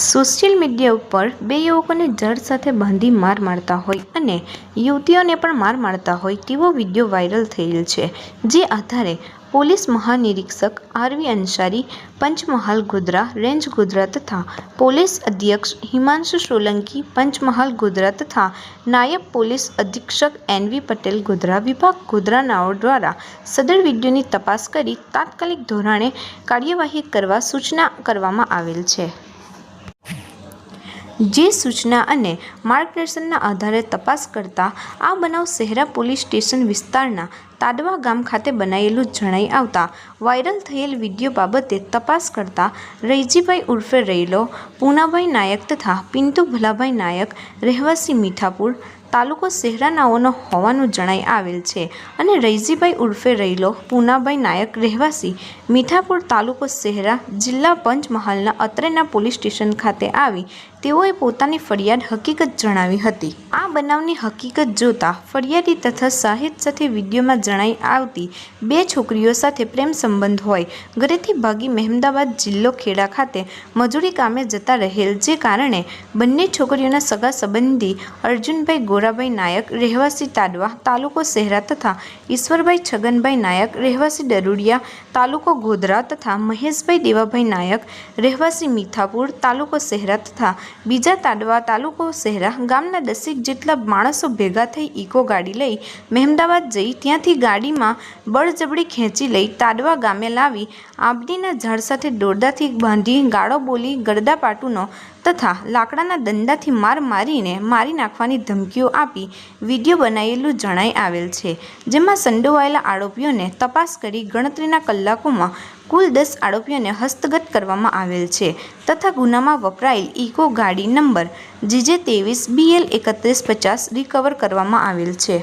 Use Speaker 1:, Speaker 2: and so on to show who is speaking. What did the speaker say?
Speaker 1: Social media ઉપર બે યુવકોને જડ સાથે બાંધી માર મારતા હોય અને યુવતીઓને પણ માર મારતા હોય તેવો વીડિયો વાયરલ થયેલ છે, જે આધારે પોલીસ મહાનિરીક્ષક આરવી અંસારી, પંચમહાલ ગોધરા, રેન્જ ગોધરા તથા પોલીસ અધ્યક્ષ હિમાંશુ સોલંકી, પંચમહાલ ગોધરા તથા નાયબ પોલીસ અધિક્ષક એનવી પટેલ ગોધરા વિભાગ ગોધરાનાઓ દ્વારા સદર વિડીયોની તપાસ કરી તાત્કાલિક ધોરણે કાર્યવાહી કરવા સૂચના કરવામાં આવેલ છે. જે સૂચના અને માર્ગદર્શનના આધારે તપાસ કરતા આ બનાવ શહેરા પોલીસ સ્ટેશન વિસ્તારના તાડવા ગામ ખાતે બનાવેલું જણાઈ આવતા વાયરલ થયેલ વીડિયો બાબતે તપાસ કરતા રૈજીભાઈ ઉર્ફે રૈલો, પૂનાભાઈ નાયક તથા પિન્ટુ ભલાભાઈ નાયક, રહેવાસી મીઠાપુર તાલુકો શહેરાનાઓનો હોવાનું જણાઈ આવેલ છે અને રૈજીભાઈ ઉર્ફે રૈલો, પૂનાભાઈ નાયક, રહેવાસી મીઠાપુર તાલુકો શહેરા જિલ્લા પંચમહાલના અત્રેના પોલીસ સ્ટેશન ખાતે આવી તેઓએ પોતાની ફરિયાદ હકીકત જણાવી હતી. આ બનાવની હકીકત જોતા ફરિયાદી તથા સાહિદ સાથે વિડીયોમાં જણાઈ આવતી બે છોકરીઓ સાથે પ્રેમ સંબંધ હોય. ઘરેથી ભાગી મહેમદાબાદ જિલ્લો ખેડા ખાતે મજૂરી કામે જતા રહેલ, જે કારણે બંને છોકરીઓના સગા સંબંધી અર્જુનભાઈ ગોરાભાઈ નાયક, રહેવાસી તાડવા, તાલુકો શહેરા તથા ઈશ્વરભાઈ છગનભાઈ નાયક, રહેવાસી ડરુડિયા તાલુકો ગોધરા તથા મહેશભાઈ દેવાભાઈ નાયક, રહેવાસી મીઠાપુર, તાલુકો શહેરા તથા બીજા તાડવા તાલુકો શહેરા ગામના દસેક જેટલા માણસો ભેગા થઈ ઇકો ગાડી લઈ મહેમદાવાદ જઈ ત્યાંથી ગાડીમાં બળજબડી ખેંચી લઈ તાડવા ગામે લાવી આંબલીના ઝાડ સાથે દોરડાથી બાંધી ગાળો બોલી ગરદાપાટુનો તથા લાકડાના દંડાથી માર મારીને મારી નાખવાની ધમકીઓ આપી વીડિયો બનાવેલું જણાઈ આવેલ છે, જેમાં સંડોવાયેલા આરોપીઓને તપાસ કરી ગણતરીના કલાકોમાં કુલ દસ આરોપીઓને હસ્તગત કરવામાં આવેલ છે, તથા ગુનામાં વપરાયેલ ઇકો ગાડી નંબર જીજે ત્રેવીસ બીએલ એકત્રીસ પચાસ રિકવર કરવામાં આવેલ છે.